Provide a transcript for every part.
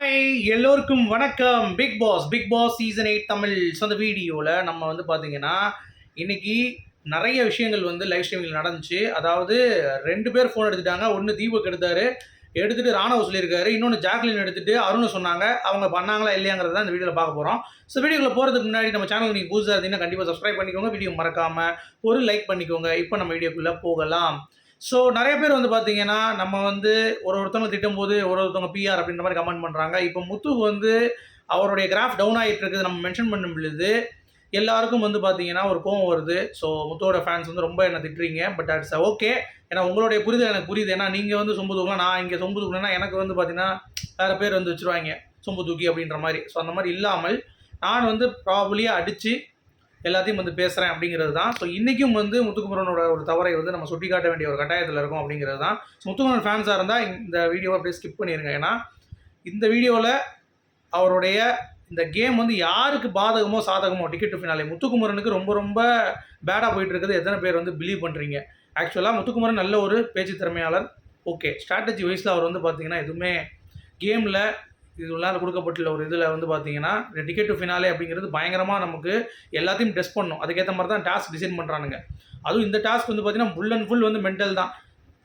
எல்லோருக்கும் வணக்கம். Big boss big boss season eight Tamil சொந்த வீடியோவில் நம்ம வந்து பார்த்தீங்கன்னா இன்னைக்கு நிறைய விஷயங்கள் வந்து லைவ் ஸ்ட்ரீமில் நடந்துச்சு. அதாவது ரெண்டு பேர் ஃபோன் எடுத்துட்டாங்க. ஒன்று தீபக் எடுத்தார். எடுத்துட்டு ராணவ சொல்லியிருக்காரு. இன்னொன்று ஜாக்லின் எடுத்துட்டு அருண் சொன்னாங்க. அவங்க பண்ணாங்களா இல்லையாங்கிறத இந்த வீடியோவில் பார்க்க போகிறோம் ஸோ வீடியோவில் போகிறதுக்கு முன்னாடி நம்ம சேனல் நீங்கள் புதுசாக இருந்தீங்கன்னா கண்டிப்பாக சப்ஸ்கிரைப் பண்ணிக்கோங்க. வீடியோ மறக்காமல் ஒரு லைக் பண்ணிக்கோங்க. இப்போ நம்ம வீடியோக்குள்ளே போகலாம். ஸோ நிறைய பேர் வந்து பார்த்தீங்கன்னா நம்ம வந்து ஒரு ஒருத்தவங்க திட்டும்போது ஒரு ஒருத்தவங்க பிஆர் அப்படின்ற மாதிரி கமெண்ட் பண்ணுறாங்க இப்போ முத்துக்கு வந்து அவருடைய கிராஃப் டவுன் ஆகிட்டு இருக்குது. நம்ம மென்ஷன் பண்ணும் பொழுது எல்லாருக்கும் வந்து பார்த்தீங்கன்னா ஒரு கோவம் வருது. ஸோ முத்தோட ஃபேன்ஸ் வந்து ரொம்ப என்ன திட்டுறீங்க. பட் அட்ஸ் ஓகே ஏன்னா உங்களுடைய புரிதல் எனக்கு புரியுது. ஏன்னா நீங்கள் வந்து சொம்பு தூக்கலாம் நான் இங்கே சொம்பு தூக்கலன்னா எனக்கு வந்து பார்த்தீங்கன்னா வேறு பேர் வந்து வச்சுருவாங்க. சொம்பு தூக்கி அப்படின்ற மாதிரி. ஸோ அந்த மாதிரி இல்லாமல் நான் வந்து ப்ராபர்லியாக அடித்து எல்லாத்தையும் வந்து பேசுகிறேன் அப்படிங்கிறது தான். ஸோ இன்றைக்கும் வந்து முத்துக்குமரனோட ஒரு தவறை வந்து நம்ம சுட்டி காட்ட வேண்டிய ஒரு கட்டாயத்தில் இருக்கும் அப்படிங்கிறது தான். ஸோ முத்துக்குமரன் ஃபேன்ஸாக இருந்தால் இந்த வீடியோவை அப்படியே ஸ்கிப் பண்ணிடுங்க ஏன்னா இந்த வீடியோவில் அவருடைய இந்த கேம் வந்து யாருக்கு பாதகமோ சாதகமோ டிக்கெட் டு ஃபினாலே முத்துக்குமரனுக்கு ரொம்ப ரொம்ப பேடாக போயிட்டு இருக்குது. எத்தனை பேர் வந்து பிலீவ் பண்ணுறீங்க ஆக்சுவலாக முத்துக்குமரன் நல்ல ஒரு பேச்சு திறமையாளர் ஓகே ஸ்ட்ராட்டஜி வைஸில் அவர் வந்து பார்த்தீங்கன்னா எதுவுமே கேமில் இது உள்ளார கொடுக்கப்பட்டுள்ள ஒரு இதில் வந்து பார்த்தீங்கன்னா இந்த டிக்கெட் டு ஃபினாலே அப்படிங்கிறது பயங்கரமாக நமக்கு எல்லாத்தையும் டெஸ்ட் பண்ணும். அதுக்கேற்ற மாதிரி தான் டாஸ்க் டிசைன் பண்ணுறானுங்க அதுவும் இந்த டாஸ்க் வந்து பார்த்தீங்கன்னா ஃபுல் அண்ட் ஃபுல் வந்து மென்டல் தான்.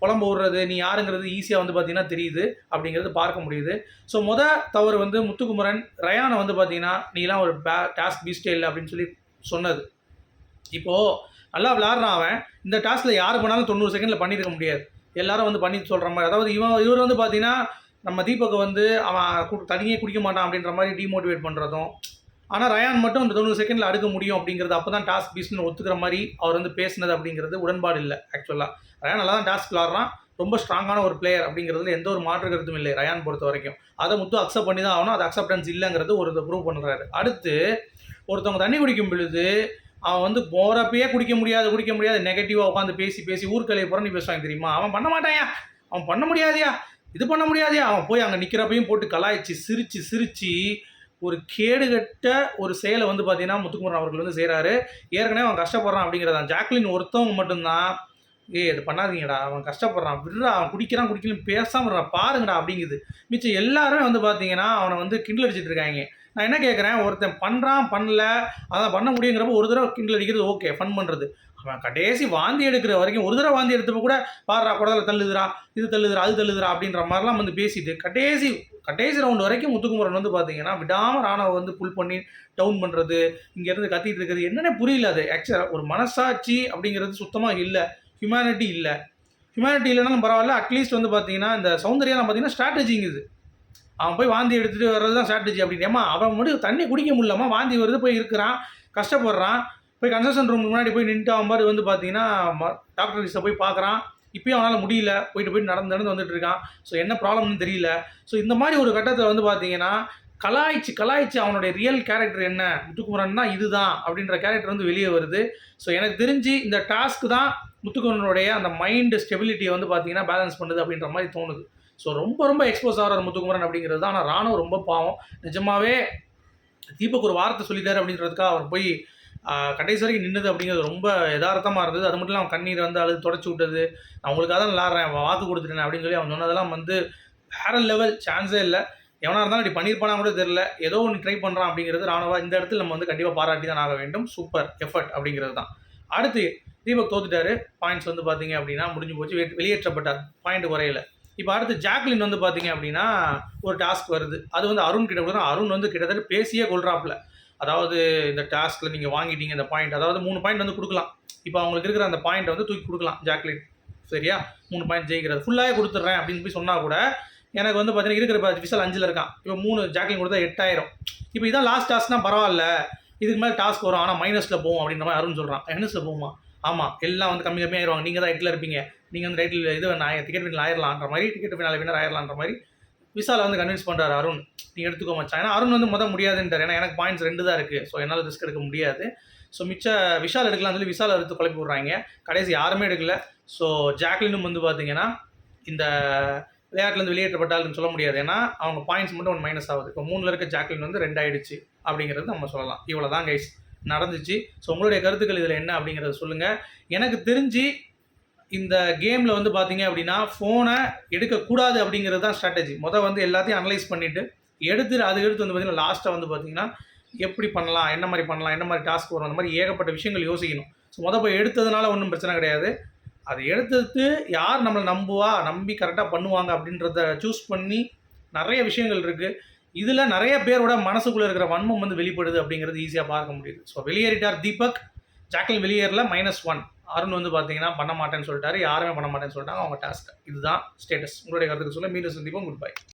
புலம்பு விடுறது நீ யாருங்கிறது ஈஸியாக வந்து பார்த்தீங்கன்னா தெரியுது அப்படிங்கிறது பார்க்க முடியுது. ஸோ மொதல் தவறு வந்து முத்துக்குமரன் ரயானை வந்து பார்த்தீங்கன்னா நீலாம் ஒரு பே டாஸ்க் பீஸ்டே இல்லை அப்படின்னு சொல்லி சொன்னது. இப்போது நல்லா விளாட்றான் அவன். இந்த டாஸ்கில் யார் பண்ணாலும் தொண்ணூறு செகண்டில் பண்ணியிருக்க முடியாது. எல்லாரும் வந்து பண்ணி சொல்கிற மாதிரி அதாவது இவன் இவர் வந்து பார்த்தீங்கன்னா நம்ம தீபக்கை வந்து அவன் தனியே குடிக்க மாட்டான் அப்படின்ற மாதிரி டிமோட்டிவேட் பண்ணுறதும் ஆனால் ரயான் மட்டும் அந்த தொண்ணூறு செகண்டில் அடுக்க முடியும் அப்படிங்கிறது அப்போ தான் டாஸ்க் பீஸ்னு ஒத்துக்கிற மாதிரி அவர் வந்து பேசினது அப்படிங்கிறது உடன்பாடு இல்லை ஆக்சுவலாக ரயான் நல்லா தான் டாஸ்க் விளாட்றான் ரொம்ப ஸ்ட்ராங்கான ஒரு பிளேயர் அப்படிங்கிறதுல எந்த ஒரு மாற்று கருத்தும் இல்லை ரயான் பொறுத்த வரைக்கும். அதை முத்து அக்செப்ட் பண்ணி தான் ஆகணும் அது அக்செப்டன்ஸ் இல்லைங்கிறது ஒரு ப்ரூவ் பண்ணுறாரு அடுத்து ஒருத்தவங்க தண்ணி குடிக்கும் பொழுது அவன் வந்து போகிறப்பயே குடிக்க முடியாது குடிக்க முடியாது நெகட்டிவாக உட்காந்து பேசி பேசி ஊர்க்கலையை புறணி பேசுவாங்க தெரியுமா? அவன் பண்ண மாட்டாயா அவன் பண்ண முடியாதியா. இது பண்ண முடியாதே. அவன் போய் அங்கே நிற்கிறப்பையும் போட்டு கலாய்ச்சி சிரித்து சிரித்து ஒரு கேடுகட்ட ஒரு செயலை வந்து பார்த்தீங்கன்னா முத்துக்குமரன் அவர்கள் வந்து செய்கிறாரு ஏற்கனவே அவன் கஷ்டப்படுறான் அப்படிங்கிறதான். ஜாக்லின் ஒருத்தவங்க மட்டும்தான் ஏய் அது பண்ணாதீங்கடா. அவன் கஷ்டப்படுறான். விடுறா அவன் குடிக்கிறான் குடிக்கலன்னு பேசாமல் இருக்கான் பாருங்கடா அப்படிங்குது. மிச்சம் எல்லாருமே வந்து பார்த்தீங்கன்னா அவனை வந்து கிண்டல் அடிச்சிட்டு இருக்காங்க. நான் என்ன கேட்குறேன் ஒருத்தன் பண்ணுறான் பண்ணல. அதான் பண்ண முடியுங்கிறப்ப ஒரு தடவை கிண்டல் அடிக்கிறது ஓகே ஃபன் பண்ணுறது அவன் கடைசி வாந்தி எடுக்கிற வரைக்கும் ஒரு தடவை வாந்தி எடுத்தப்ப கூட பாடுறா குடத்தில் தள்ளுதுரா இது தள்ளுதுரா அது தள்ளுதுரா அப்படின்ற மாதிரிலாம் வந்து பேசிட்டு கடைசி கடைசி ரவுண்ட் வரைக்கும் முத்துக்குமரன் வந்து பார்த்தீங்கன்னா விடாமல் ராணாவை வந்து புல் பண்ணி டவுன் பண்ணுறது இங்கேருந்து கத்திட்டு இருக்கிறது. என்னன்னே புரியல அது. ஆக்சுவலாக ஒரு மனசாட்சி அப்படிங்கிறது சுத்தமாக இல்லை. ஹியூமனிட்டி இல்லை. ஹியூமனிட்டி இல்லைனாலும் பரவாயில்ல அட்லீஸ்ட் வந்து பார்த்தீங்கன்னா இந்த சௌந்தர்யாலாம் பார்த்தீங்கன்னா ஸ்ட்ராட்டஜிங்குது அவன் போய் வாந்தி எடுத்துகிட்டு வர்றது தான் ஸ்ட்ராட்டஜி ஏமா அவன் மட்டும் தண்ணி குடிக்க முடியலம்மா வாந்தி வருது போய் இருக்கிறான் கஷ்டப்படுறான் போய் கன்செஷன் ரூம் முன்னாடி போய் நின்றுட்டு அவன் மாதிரி வந்து பார்த்தீங்கன்னா டாக்டர் கிட்ட போய் பார்க்குறான் இப்போயும் அவனால் முடியல போயிட்டு போயிட்டு நடந்து நடந்து வந்துட்டு இருக்கான். ஸோ என்ன ப்ராப்ளம்னு தெரியல. ஸோ இந்த மாதிரி ஒரு கட்டத்தில் வந்து பார்த்தீங்கன்னா கலாய்ச்சி கலாய்ச்சி அவனுடைய ரியல் கேரக்டர் என்ன? முத்துக்குமரன்னா இதுதான் அப்படின்ற கேரக்டர் வந்து வெளியே வருது. ஸோ எனக்கு தெரிஞ்சு இந்த டாஸ்க் தான் முத்துக்குமரனுடைய அந்த மைண்டு ஸ்டெபிலிட்டியை வந்து பார்த்தீங்கன்னா பேலன்ஸ் பண்ணுது அப்படின்ற மாதிரி தோணுது. ஸோ ரொம்ப ரொம்ப எக்ஸ்போஸ் ஆகிறார் முத்துக்குமரன் அப்படிங்கிறது தான். ஆனால் ராணுவம் ரொம்ப பாவம். நிஜமாவே தீபக் ஒரு வார்த்தை சொல்லிட்டார் அப்படின்றதுக்காக அவர் போய் கடைசி வரைக்கும் நின்றுது அப்படிங்கிறது ரொம்ப யதார்த்தமாக இருந்தது. அது மட்டும் இல்லாமல் கண்ணீர் வந்து அழுது தொடச்சி விட்டது. நான் உங்களுக்காக தான் விளாட்றேன் வாக்கு கொடுத்துட்டேன் அப்படின்னு சொல்லி அவன் சொன்னதெல்லாம் வந்து வேற லெவல் சான்ஸே இல்லை. எவனாக இருந்தாலும் இப்படி பண்ணியிருப்பானா கூட தெரியல. ஏதோ ஒன்று ட்ரை பண்ணுறான் அப்படிங்கிறது ராணுவா இந்த இடத்துல நம்ம வந்து கண்டிப்பாக பாராட்டி தான் ஆக வேண்டும். சூப்பர் எஃபர்ட் அப்படிங்கிறது தான். அடுத்து தீபக் தோத்துட்டாரு. பாயிண்ட்ஸ் வந்து பார்த்தீங்க அப்படின்னா முடிஞ்சு போச்சு. வெளியேற்றப்பட்டார். பாயிண்ட் குறையில. இப்போ அடுத்து ஜாக்லின் வந்து பார்த்தீங்க அப்படின்னா ஒரு டாஸ்க் வருது. அது வந்து அருண் கிட்ட கொடுத்தா அருண் வந்து கிட்டத்தட்ட பேசியே கொள்றாப்புல. அதாவது இந்த டாஸ்கில் நீங்கள் வாங்கிட்டீங்க இந்த பாயிண்ட் அதாவது மூணு பாயிண்ட் வந்து கொடுக்கலாம். இப்போ அவங்களுக்கு இருக்கிற அந்த பாயிண்ட்டை வந்து தூக்கி கொடுக்கலாம் ஜாக்லின் சரியா? மூணு பாயிண்ட் ஜெயிக்கிறது. ஃபுல்லாகவே கொடுத்துட்றேன் அப்படின்னு போய் சொன்னால் கூட எனக்கு வந்து பார்த்தீங்கன்னா இருக்கிற விசால் அஞ்சில் இருக்கான். இப்போ மூணு ஜாக்லின் கொடுத்தா எட்டாயிரம். இப்போ இதான் லாஸ்ட் டாஸ்க்னா பரவாயில்ல. இதுக்கு மேலே டாஸ்க் வரும். ஆனால் மைனஸில் போகும் அப்படின்ற மாதிரி அருண் சொல்கிறான் மைனஸில் போகுமா ஆமாம் எல்லாம் வந்து கம்மி கம்மியாக ஆயிடுவாங்க. நீங்கள் தான் எட்டில் இருப்பீங்க. நீங்கள் வந்து ரைட்டில் இது நான் டிக்கெட் வின் ஆயிரலான்ற மாதிரி டிக்கெட் வினால் வினர் ஆயிரலான்ற மாதிரி விசாவில் வந்து கன்வின்ஸ் பண்ணுறாரு அருண். நீ எடுத்துக்கோ மச்சான். ஏன்னா அருண் வந்து மொதல் முடியாதுன்றார். ஏன்னா எனக்கு பாயிண்ட்ஸ் ரெண்டு தான் இருக்குது ஸோ என்னால் ரிஸ்க் எடுக்க முடியாது. ஸோ மிச்ச விஷால் எடுக்கலாம்னு சொல்லி விஷால் எடுத்து குழப்பி விட்றாங்க. கடைசி யாருமே எடுக்கல. ஸோ ஜாக்லினும் வந்து பார்த்தீங்கன்னா இந்த விளையாட்டுலேருந்து வெளியேற்றப்பட்டாலும் சொல்ல முடியாது. ஏன்னா அவங்க பாயிண்ட்ஸ் மட்டும் ஒன்று மைனஸ் ஆகுது. இப்போ மூணில் இருக்க ஜாக்லின் வந்து ரெண்டாயிடுச்சு அப்படிங்கிறது நம்ம சொல்லலாம். இவ்வளோ தான் கைஸ் நடந்துச்சு. ஸோ உங்களுடைய கருத்துக்கள் இதில் என்ன அப்படிங்கிறத சொல்லுங்கள் எனக்கு தெரிஞ்சு இந்த கேமில் வந்து பார்த்தீங்க அப்படின்னா ஃபோனை எடுக்கக்கூடாது அப்படிங்கிறது தான் ஸ்ட்ராட்டஜி மொதல் வந்து எல்லாத்தையும் அனலைஸ் பண்ணிவிட்டு எடுத்து அது எடுத்து வந்து பார்த்தீங்கன்னா லாஸ்ட்டாக வந்து பார்த்தீங்கன்னா எப்படி பண்ணலாம் என்ன மாதிரி பண்ணலாம் என்ன மாதிரி டாஸ்க் வரும் அந்த மாதிரி ஏகப்பட்ட விஷயங்கள் யோசிக்கணும். ஸோ மொதல் போய் எடுத்ததுனால ஒன்றும் பிரச்சனை கிடையாது. அது எடுத்தது யார் நம்மளை நம்புவா நம்பி கரெக்டாக பண்ணுவாங்க அப்படின்றத சூஸ் பண்ணி நிறைய விஷயங்கள் இருக்குது இதில் நிறைய பேரோட மனசுக்குள்ளே இருக்கிற வன்மம் வந்து வெளிப்படுது அப்படிங்கிறது ஈஸியாக பார்க்க முடியுது. ஸோ வெளியேறிட்டார் தீபக். ஜாக்கல் வெளியேறல மைனஸ் ஒன் அருண் வந்து பார்த்தீங்கன்னா பண்ண மாட்டேன்னு சொல்லிட்டாரு. யாருமே பண்ண மாட்டேன்னு சொல்லிட்டாங்க. அவங்க டாஸ்க் இதுதான் ஸ்டேட்டஸ் உங்களுடைய கருத்துக்கு சொல்ல மீண்டும் சந்திப்போம். Good bye